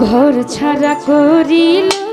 ঘর ছাড়া করিল